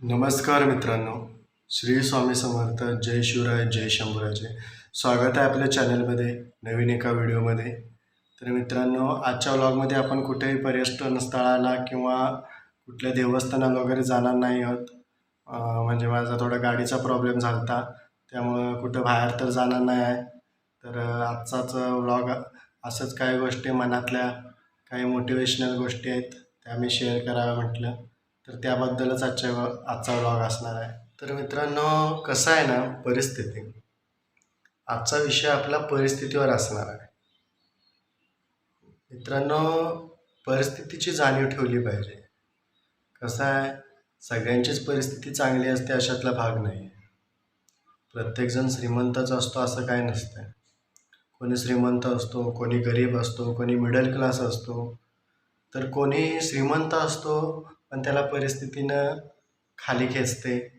नमस्कार मित्रांनो. श्री स्वामी समर्थ जय शिवराय जय शंभूराजे. स्वागत आहे आपल्या चॅनलमध्ये नवीन एका व्हिडिओमध्ये. तर मित्रांनो आजच्या व्लॉगमध्ये आपण कुठेही पर्यटन स्थळाला किंवा कुठल्या देवस्थानाला वगैरे जाणार नाही आहोत. म्हणजे माझा थोडा गाडीचा प्रॉब्लेम झाला होता त्यामुळं कुठं बाहेर तर जाणार नाही आहे. तर आजचाच व्लॉग असंच काही गोष्टी मनातल्या काही मोटिवेशनल गोष्टी आहेत त्या मी शेअर कराव्या म्हटलं. तर त्याबद्दलच आजच्या आजचा व्लॉग असणार आहे. तर मित्रांनो कसं आहे ना परिस्थिती. आजचा विषय आपला परिस्थितीवर असणार आहे. मित्रांनो परिस्थितीची जाणीव ठेवली पाहिजे. कसं आहे सगळ्यांचीच परिस्थिती चांगली असते अशातला भाग नाही. प्रत्येकजण श्रीमंतच असतो असं काय नसतं कोणी श्रीमंत असतो कोणी गरीब असतो कोणी मिडल क्लास असतो. तर कोणी श्रीमंत असतो पण त्याला परिस्थितीनं खाली खेचते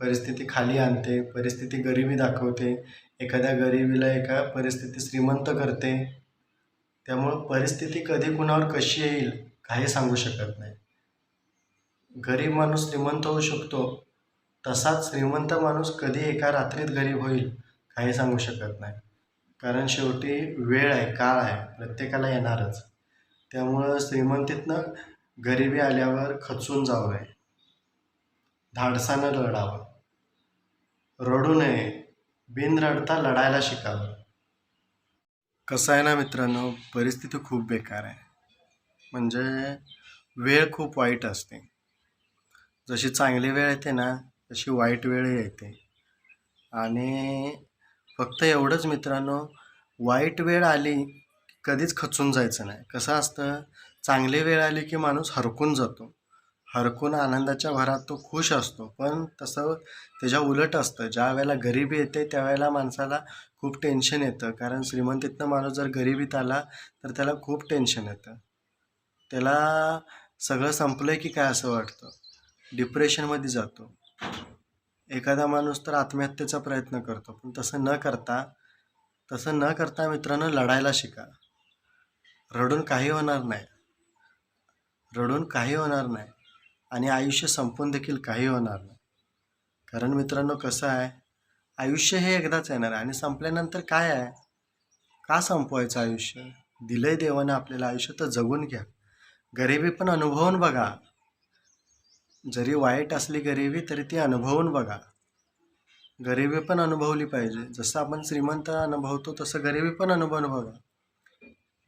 परिस्थिती खाली आणते परिस्थिती गरिबी दाखवते. एखाद्या गरिबीला एका परिस्थिती श्रीमंत करते. त्यामुळं परिस्थिती कधी कुणावर कशी येईल काही सांगू शकत नाही. गरीब माणूस श्रीमंत होऊ शकतो. तसाच श्रीमंत माणूस कधी एका रात्रीत गरीब होईल काही सांगू शकत नाही. कारण शेवटी वेळ आहे काळ आहे प्रत्येकाला येणारच. त्यामुळं श्रीमंतीतनं गरिबी आल्यावर खचून जाऊ नये धाडसानं लढावं. रडू नये. बिन रडता लढायला शिकावं. कसं आहे ना मित्रांनो परिस्थिती खूप बेकार आहे. म्हणजे वेळ खूप वाईट असते. जशी चांगली वेळ येते ना तशी वाईट वेळ येते. आणि फक्त एवढंच मित्रांनो वाईट वेळ आली कधीच खचून जायचं नाही. कसं असतं चांगली वेळ आली की माणूस हरकून जातो. हरकून आनंदाच्या भरात तो खुश असतो. पण तसं त्याच्या उलट असतं. ज्या वेळेला गरिबी येते त्यावेळेला माणसाला खूप टेन्शन येतं. कारण श्रीमंतीतनं माणूस जर गरिबीत आला तर त्याला खूप टेन्शन येतं. त्याला सगळं संपलं की काय असं वाटतं? डिप्रेशनमध्ये जातो. एखादा माणूस तर आत्महत्येचा प्रयत्न करतो. पण तसं न करता तसं न करता मित्रांनो लढायला शिका. रडून काही होणार नाही. रडून काही होणार नाही आणि आयुष्य संपून देखील काही होणार नाही. कारण मित्रांनो कसं आहे? आयुष्य हे एकदाच येणार आहे आणि संपल्यानंतर काय आहे? का संपवायचं आयुष्य? दिलंय देवानं आपल्याला आयुष्य तर जगून घ्या. गरिबी पण अनुभवून बघा. जरी वाईट असली गरिबी तरी ती अनुभवून बघा. गरिबी पण अनुभवली पाहिजे. जसं आपण श्रीमंत अनुभवतो तसं गरिबी पण अनुभवून बघा.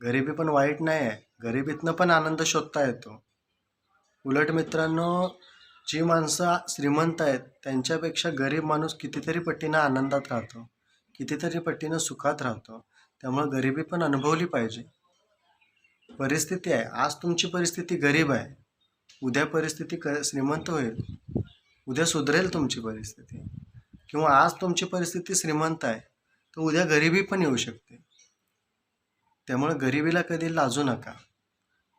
गरिबी पण वाईट नाही आहे गरिबीतनं पण आनंद शोधता येतो. उलट मित्रांनो जी माणसं श्रीमंत आहेत त्यांच्यापेक्षा गरीब माणूस कितीतरी पटीनं आनंदात राहतो कितीतरी पट्टीनं सुखात राहतो. त्यामुळं गरिबी पण अनुभवली पाहिजे. परिस्थिती आहे. आज तुमची परिस्थिती गरीब आहे. उद्या परिस्थिती क श्रीमंत होईल. उद्या सुधरेल तुमची परिस्थिती. किंवा आज तुमची परिस्थिती श्रीमंत आहे तर उद्या गरिबी पण येऊ शकते. त्यामुळे गरिबीला कधी लाजू नका.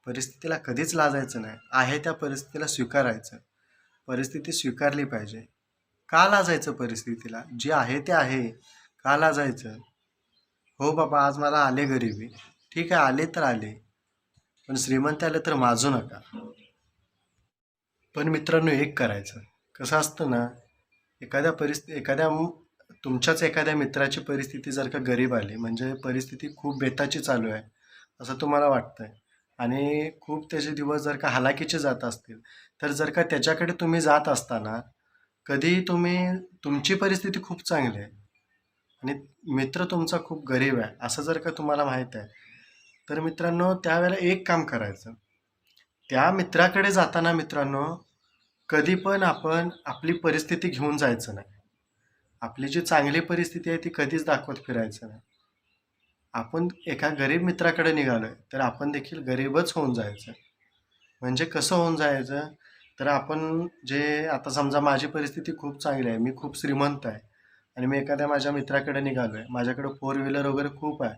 परिस्थितीला कधीच लाजायचं नाही. आहे त्या परिस्थितीला स्वीकारायचं. परिस्थिती स्वीकारली पाहिजे. का लाजायचं परिस्थितीला? जे आहे ते आहे. का लाजायचं? हो बाबा आज मला आले गरिबी ठीक आहे आले तर आले. पण श्रीमंत आले तर माजू नका. पण मित्रांनो एक करायचं. कसं असतं ना एखाद्या परिस्थिती एखाद्या तुमच्याच एखाद्या मित्राची परिस्थिती जर का गरीब आली म्हणजे परिस्थिती खूप बेताची चालू आहे असं तुम्हाला वाटतंय. आणि खूप त्याचे दिवस जर का हालाकीचे जात असतील तर जर का त्याच्याकडे तुम्ही जात असताना कधी तुम्ही तुमची परिस्थिती खूप चांगली आहे आणि मित्र तुमचा खूप गरीब आहे असं जर का तुम्हाला माहीत आहे तर मित्रांनो त्यावेळेला एक काम करायचं. त्या मित्राकडे जाताना मित्रांनो कधी पण आपण आपली परिस्थिती घेऊन जायचं नाही. आपली जी चांगली परिस्थिती आहे ती कधीच दाखवत फिरायचं नाही. आपण एका गरीब मित्राकडे निघालो आहे तर आपण देखील गरीबच होऊन जायचं. म्हणजे कसं होऊन जायचं? तर आपण जे आता समजा माझी परिस्थिती खूप चांगली आहे मी खूप श्रीमंत आहे आणि मी एखाद्या माझ्या मित्राकडे निघालो आहे माझ्याकडे फोर व्हीलर वगैरे खूप आहे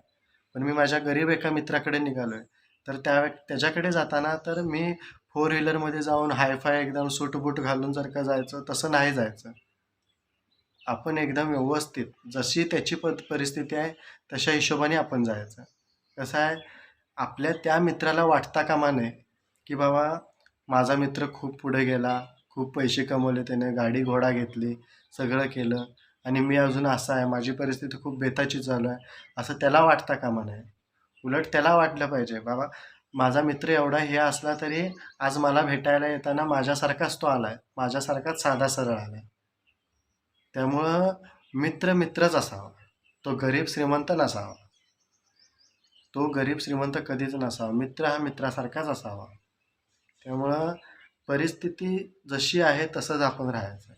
पण मी माझ्या गरीब एका मित्राकडे निघालो आहे तर त्या त्याच्याकडे जाताना तर मी फोर व्हीलरमध्ये जाऊन हायफाय एकदम सूटबूट घालून जर का जायचं तसं नाही जायचं. आपण एकदम व्यवस्थित जशी त्याची प परिस्थिती आहे तशा हिशोबाने आपण जायचं. कसं आहे आपल्या त्या मित्राला वाटता कामा नये की बाबा माझा मित्र खूप पुढे गेला खूप पैसे कमवले त्याने गाडी घोडा घेतली सगळं केलं आणि मी अजून असा आहे माझी परिस्थिती खूप बेताची चालू आहे असं त्याला वाटता कामा नये. उलट त्याला वाटलं पाहिजे बाबा माझा मित्र एवढा हे असला तरी आज मला भेटायला येताना माझ्यासारखाच तो आला आहे माझ्यासारखाच साधा सरळ आला आहे त्यामुळं मित्र मित्रच असावा. तो गरीब श्रीमंत नसावा. तो गरीब श्रीमंत कधीच नसावा. मित्र हा मित्रासारखाच असावा. त्यामुळं परिस्थिती जशी आहे तसंच आपण राहायचं.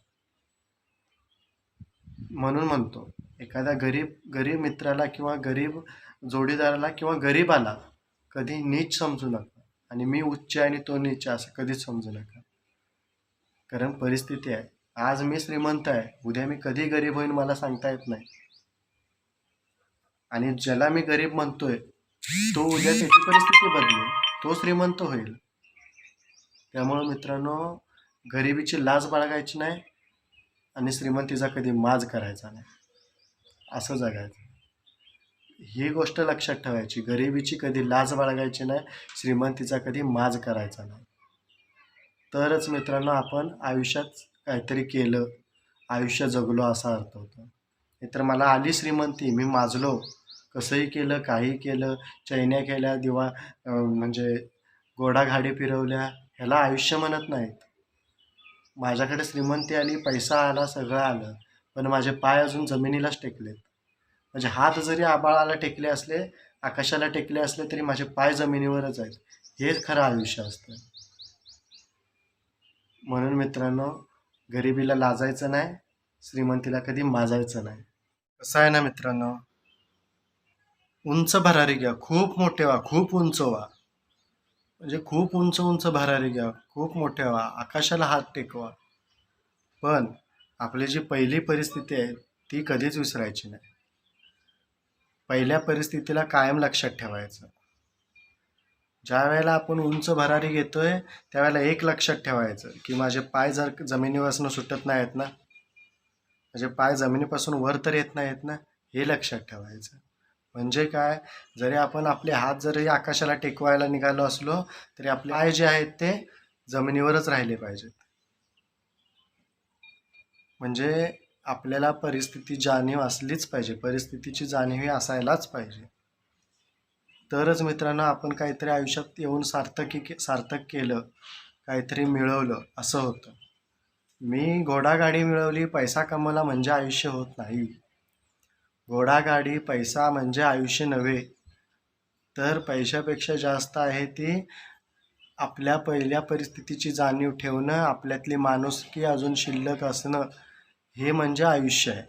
म्हणून म्हणतो एखाद्या गरीब गरीब मित्राला किंवा गरीब जोडीदाराला किंवा गरीबाला कधी नीच समजू नका. आणि मी उच्च आणि तो नीच असं कधीच समजू नका. कारण परिस्थिती आहे. आज मी श्रीमंत आहे. उद्या मी कधी गरीब होईन मला सांगता येत नाही. आणि ज्याला मी गरीब म्हणतोय तो उद्या त्याची परिस्थिती बदलेल. तो श्रीमंत होईल. त्यामुळं मित्रांनो गरिबीची लाज बाळगायची नाही आणि श्रीमंतीचा कधी माज करायचा नाही. असं जगायचं. ही गोष्ट लक्षात ठेवायची. गरिबीची कधी लाज बाळगायची नाही श्रीमंतीचा कधी माज करायचा नाही. तरच मित्रांनो आपण आयुष्यात काहीतरी केलं आयुष्य जगलो असा अर्थ होतो. नाहीतर मला आली श्रीमंती मी माजलो. कसंही केलं काही केलं चैन्या केल्या दिवा म्हणजे घोडाघाडी फिरवल्या ह्याला आयुष्य म्हणत नाहीत. माझ्याकडे श्रीमंती आली पैसा आला सगळं आलं पण माझे पाय अजून जमिनीलाच टेकलेत. म्हणजे हात जरी आबाळाला टेकले असले आकाशाला टेकले असले तरी माझे पाय जमिनीवरच आहेत. हेच खरं आयुष्य असतं. म्हणून मित्रांनो गरिबीला लाजायचं नाही श्रीमंतीला कधी माजायचं नाही. कसं आहे ना मित्रांनो? उंच भरारी घ्या खूप मोठे व्हा खूप उंच व्हा. म्हणजे खूप उंच उंच भरारी घ्या खूप मोठे व्हा आकाशाला हात टेकवा. पण आपली जी पहिली परिस्थिती आहे ती कधीच विसरायची नाही. पहिल्या परिस्थितीला कायम लक्षात ठेवायचं. ज्या वेळेला आपण उंच भरारी घेतोय त्यावेळेला एक लक्षात ठेवायचं की माझे पाय जर जमिनीपासून सुटत नाहीत ना माझे पाय जमिनीपासून वर तर येत नाहीत ना हे लक्षात ठेवायचं. म्हणजे काय? जरी आपण आपले हात जरी आकाशाला टेकवायला निघालो असलो तरी आपले पाय जे आहेत ते जमिनीवरच राहिले पाहिजेत. म्हणजे आपल्याला परिस्थिती जाणीव असलीच पाहिजे परिस्थितीची जाणीव ही असायलाच पाहिजे. तरच मित्रांनो आपण काहीतरी आयुष्यात येऊन सार्थकी के सार्थक केलं काहीतरी मिळवलं असं होतं. मी घोडागाडी मिळवली पैसा कमवला म्हणजे आयुष्य होत नाही. घोडागाडी पैसा म्हणजे आयुष्य नव्हे. तर पैशापेक्षा जास्त आहे ती आपल्या पहिल्या परिस्थितीची जाणीव ठेवणं आपल्यातली माणुसकी अजून शिल्लक असणं हे म्हणजे आयुष्य आहे.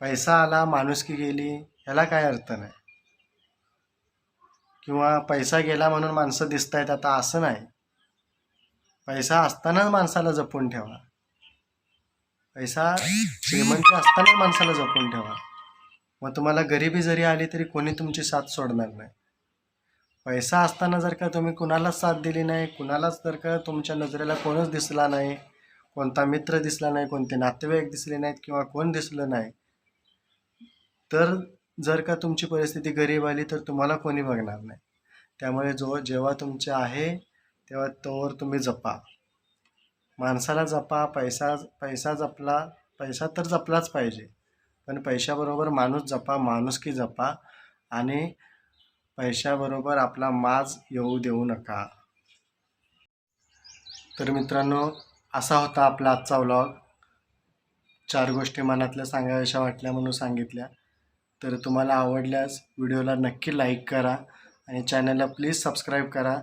पैसा आला माणुसकी गेली ह्याला काय अर्थ नाही. किंवा पैसा गेला म्हणून माणसं दिसत आहेत आता असं नाही. पैसा असतानाच माणसाला जपून ठेवा. पैसा श्रीमंती असतानाच माणसाला जपून ठेवा. मग तुम्हाला गरिबी जरी आली तरी कोणी तुमची साथ सोडणार नाही. पैसा असताना जर का तुम्ही कुणालाच साथ दिली नाही कुणालाच जर का तुमच्या नजरेला कोणच दिसला नाही कोणता मित्र दिसला नाही कोणते नातेवाईक दिसले नाहीत किंवा कोण दिसलं नाही तर जर का तुमची परिस्थिती गरीब आली तर तुम्हाला कोणी बघणार नाही. त्यामुळे जो जेव्हा तुमचे आहे तेव्हा तोवर तुम्ही जपा. माणसाला जपा पैसा पैसा जपला पैसा तर जपलाच पाहिजे. पण पैशाबरोबर माणूस जपा माणुसकी जपा. आणि पैशाबरोबर आपला माज येऊ देऊ नका. तर मित्रांनो असा होता आपला आजचा व्लॉग चार गोष्टी मनातल्या सांगाव्याशा वाटल्या म्हणून सांगितल्या. तर तुम्हाला आवडल्यास व्हिडिओला नक्की लाईक करा आणि चॅनलला प्लीज सबस्क्राईब करा.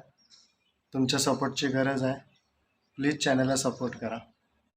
तुमच्या सपोर्टची गरज आहे. प्लीज चॅनलला सपोर्ट करा.